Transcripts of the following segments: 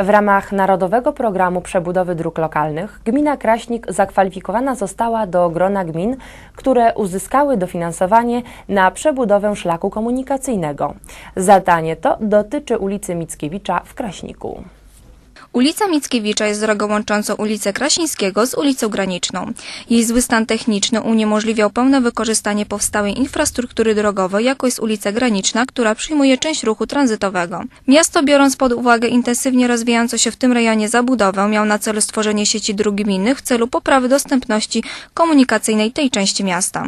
W ramach Narodowego Programu Przebudowy Dróg Lokalnych gmina Kraśnik zakwalifikowana została do grona gmin, które uzyskały dofinansowanie na przebudowę szlaku komunikacyjnego. Zadanie to dotyczy ulicy Mickiewicza w Kraśniku. Ulica Mickiewicza jest drogą łączącą ulicę Krasińskiego z ulicą Graniczną. Jej zły stan techniczny uniemożliwiał pełne wykorzystanie powstałej infrastruktury drogowej, jaką jest ulica Graniczna, która przyjmuje część ruchu tranzytowego. Miasto, biorąc pod uwagę intensywnie rozwijającą się w tym rejonie zabudowę, miał na celu stworzenie sieci dróg gminnych w celu poprawy dostępności komunikacyjnej tej części miasta.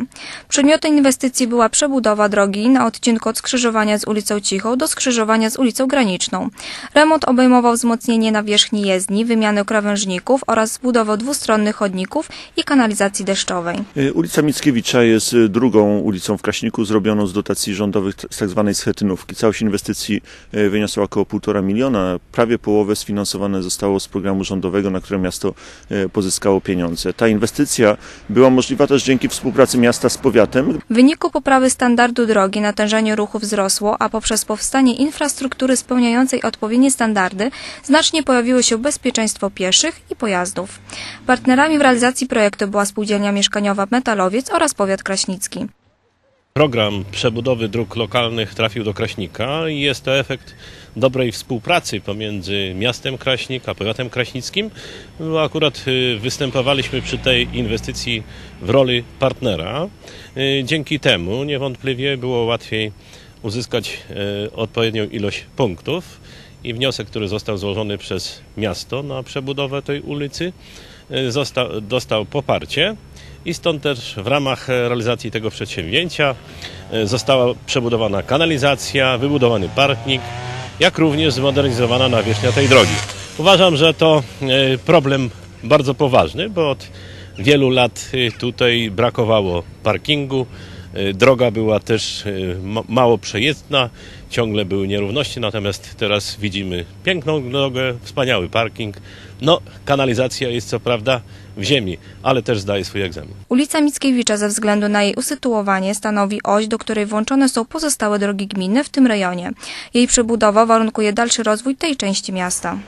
Przedmiotem inwestycji była przebudowa drogi na odcinku od skrzyżowania z ulicą Cichą do skrzyżowania z ulicą Graniczną. Remont obejmował wzmocnienie nawierzchni jezdni, wymianę krawężników oraz budowę dwustronnych chodników i kanalizacji deszczowej. Y, Ulica Mickiewicza jest y, drugą ulicą w Kraśniku zrobioną z dotacji rządowych z tak zwanej schetynówki. Całość inwestycji y, wyniosła około 1,5 miliona. Prawie połowę sfinansowane zostało z programu rządowego, na które miasto pozyskało pieniądze. Ta inwestycja była możliwa też dzięki współpracy miasta z powiatem, W wyniku poprawy standardu drogi natężenie ruchu wzrosło, a poprzez powstanie infrastruktury spełniającej odpowiednie standardy znacznie pojawiło się bezpieczeństwo pieszych i pojazdów. Partnerami w realizacji projektu była spółdzielnia mieszkaniowa Metalowiec oraz powiat kraśnicki. Program przebudowy dróg lokalnych trafił do Kraśnika i jest to efekt dobrej współpracy pomiędzy miastem Kraśnik a powiatem kraśnickim. Bo Akurat y, występowaliśmy przy tej inwestycji w roli partnera. Y, Dzięki temu niewątpliwie było łatwiej uzyskać y, odpowiednią ilość punktów wniosek, który został złożony przez miasto na przebudowę tej ulicy y, został, dostał poparcie. I stąd też w ramach e, realizacji tego przedsięwzięcia e, została przebudowana kanalizacja, wybudowany parking, jak również zmodernizowana nawierzchnia tej drogi. Uważam, że to e, problem bardzo poważny, bo od wielu lat e, tutaj brakowało parkingu. E, Droga była też e, ma- mało przejezdna, ciągle były nierówności, natomiast teraz widzimy piękną drogę, wspaniały parking. No, kanalizacja jest co prawda w ziemi, ale też zdaje swój egzamin. Ulica Mickiewicza ze względu na jej usytuowanie stanowi oś, do której włączone są pozostałe drogi gminne w tym rejonie. Jej przebudowa warunkuje dalszy rozwój tej części miasta.